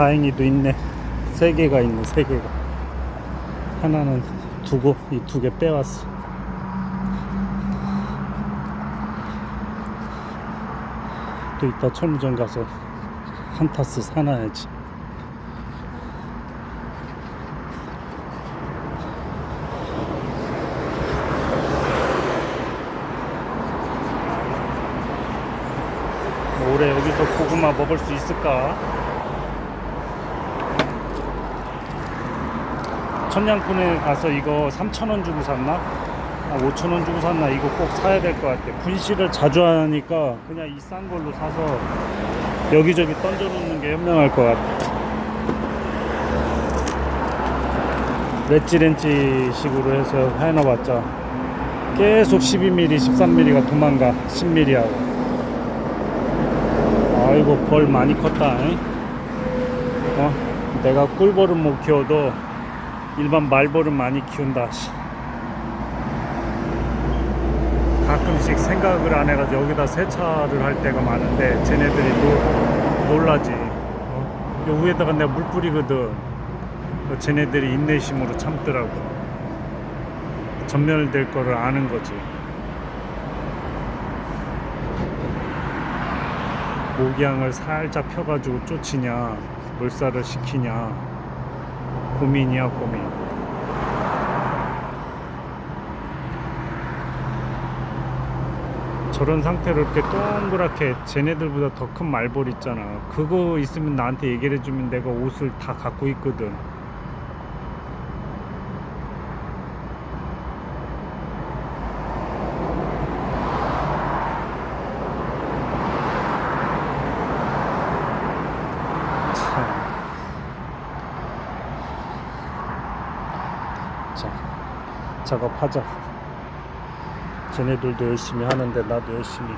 다행히도 있네. 세 개가 있네, 세 개가. 하나는 두고 이 두 개 빼왔어. 또 이따 철무점 가서 한 타스 사놔야지. 올해 여기서 고구마 먹을 수 있을까? 천냥꾼에 가서 이거 3,000원 주고 샀나? 아, 5,000원 주고 샀나? 이거 꼭 사야 될 것 같아. 분실을 자주 하니까 그냥 이 싼 걸로 사서 여기저기 던져 놓는 게 현명할 것 같아. 렛지렌치 식으로 해서 해놔봤자 계속 12mm, 13mm가 도망가. 10mm 하고. 아이고 벌 많이 컸다 잉? 어? 내가 꿀벌은 못 키워도 일반 말벌은 많이 키운다. 씨. 가끔씩 생각을 안 해가지고 여기다 세차를 할 때가 많은데 쟤네들이 놀, 놀라지. 어? 요 위에다가 내가 물 뿌리거든. 어, 쟤네들이 인내심으로 참더라고. 전멸될 거를 아는 거지. 목양을 살짝 펴가지고 쫓이냐 물살을 시키냐 고민이야 고민. 저런 상태로 이렇게 동그랗게 쟤네들보다 더 큰 말벌 있잖아. 그거 있으면 나한테 얘기를 해주면 내가 옷을 다 갖고 있거든 참. 자, 작업하자. 쟤네들도 열심히 하는데 나도 열심히